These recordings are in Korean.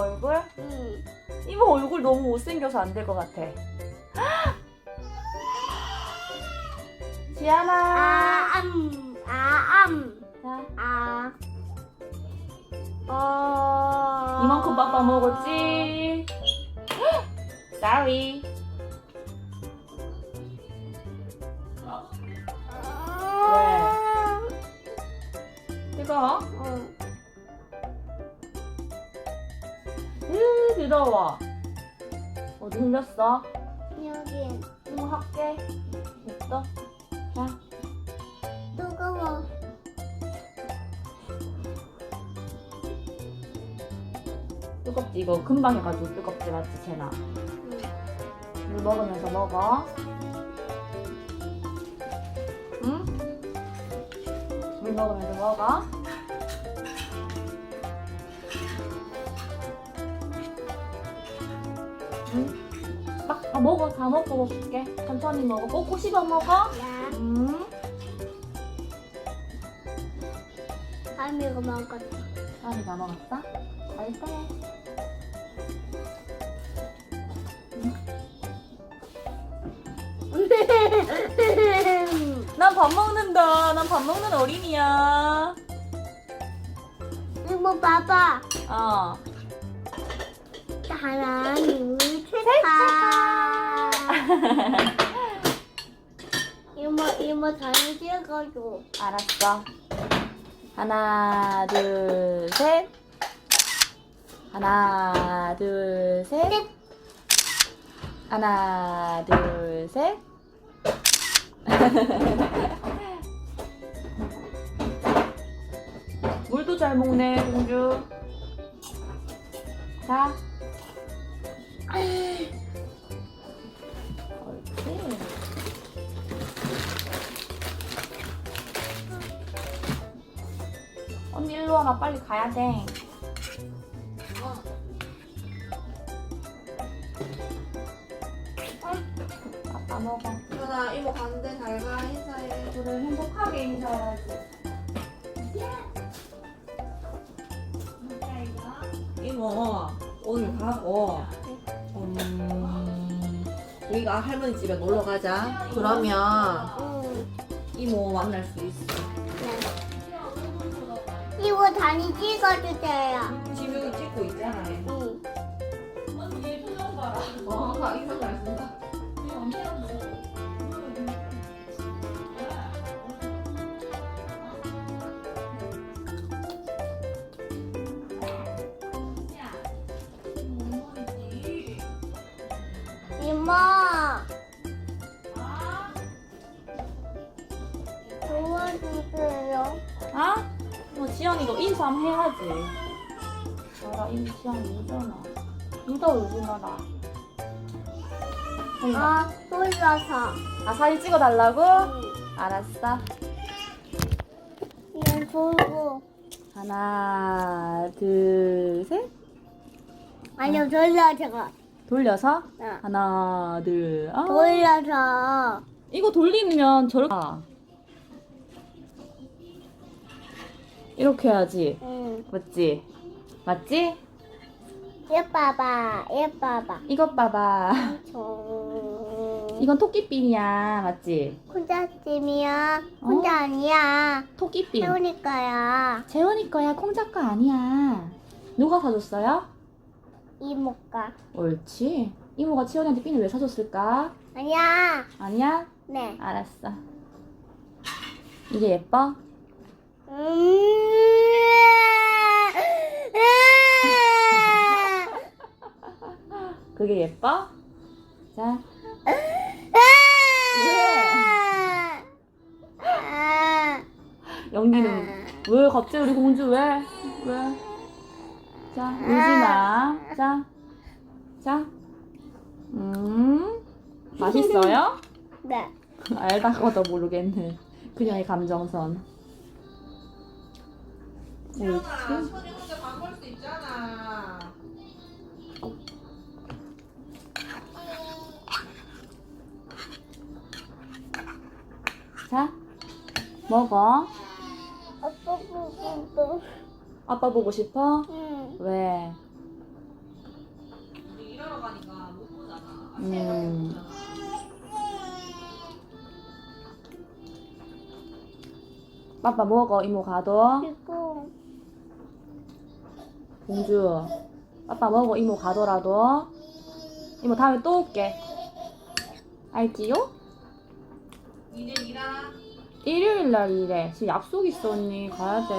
얼굴? 응. 이모 얼굴 너무 못생겨서 안 될 것 같아. 지안아. 아, 암, 아, 암, 자, 아. 어. 이만큼 빠빠 먹었지? Sorry. 뜨거워? 어. 더러워. 어디 흘렸어? 여기 이모 할게. 됐어? 자, 뜨거워. 뜨겁지? 이거 금방 해가지고 뜨겁지, 맞지, 채나? 물 먹으면서 먹어. 응? 물 먹으면서 먹어. 먹어. 다 먹고 줄게. 천천히 먹어. 꼭꼭 씹어 먹어. 야, 음. 다음 이거 먹었다. 아니, 다 먹었어? 맛있어? 난밥 먹는다. 난 밥 먹는 어린이야. 이모 봐봐. 어. 하나, 둘, 셋, 다. 이모, 이모 사진 찍어줘. 알았어. 하나, 둘, 셋. 하나, 둘, 셋. 셋. 하나, 둘, 셋. 물도 잘 먹네, 공주. 자. 일로 와봐 빨리 가야 돼. 아빠 먹어. 현아 이모 가는데 잘가 인사해 그래 행복하게 인사해야지. 이모 오늘 가고 음, 우리가 할머니 집에 놀러 가자 그러면 응. 이모 만날 수 있어 네. 이모 다리 찍어주세요. 지금 찍고 있잖아 얘. 응. 언니 표정 봐라. 어 이모. 도와주세요. 아? 인사 한번 해야지. 알아, 이 지연이 울잖아. 누가 울지 마라. 아, 아, 돌려서. 아 사진 찍어달라고? 응. 알았어. 이건 돌고. 하나, 둘, 셋. 아니요, 돌려서. 돌려서. 응. 하나, 둘. 아, 돌려서. 이거 돌리면 저렇게. 이렇게 해야지. 응. 맞지? 맞지? 얘 봐봐, 얘 봐봐. 이것 봐봐. 저... 이건 토끼핀이야. 맞지? 혼자 찜이야. 혼자 아니야. 토끼핀. 태우니 거야. 재원이 거야. 콩자 거 아니야. 누가 사줬어요? 이모가. 옳지. 이모가 치원이한테 핀을 왜 사줬을까? 아니야. 아니야? 네. 알았어. 이게 예뻐? 그게 예뻐? 자, 연기는 왜 갑자기 우리 공주 왜? 왜? 자, 울지 마. 자, 자. 음, 맛있어요? 네. 알다가도 모르겠네. 그녀의 감정선. 옳지. 손이 혼자 밥 먹을 수 있잖아 자, 먹어. 아빠 보고 싶어. 아빠 보고 싶어? 응. 왜? 음. 아빠 먹어, 이모 가도. 이거. 공주. 아빠 먹어, 이모 가더라도. 이모 다음에 또 올게. 알지요? 이제 일하. 일요일 날 일해 지금 약속 있어 언니 가야 돼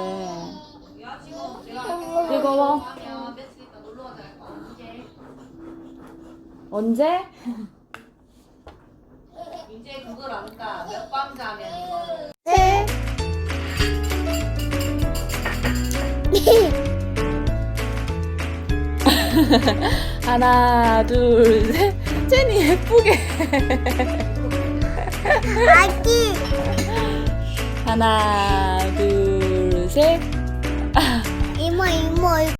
야 지금 내가 뜨거워 하면 며칠 있다 놀러 가자. 언제? 언제? 이제 그걸 안다. 몇 밤 자면 이거를. 네. 하나 둘 셋 제니 예쁘게 아기. 하나 둘 셋. 이모 이모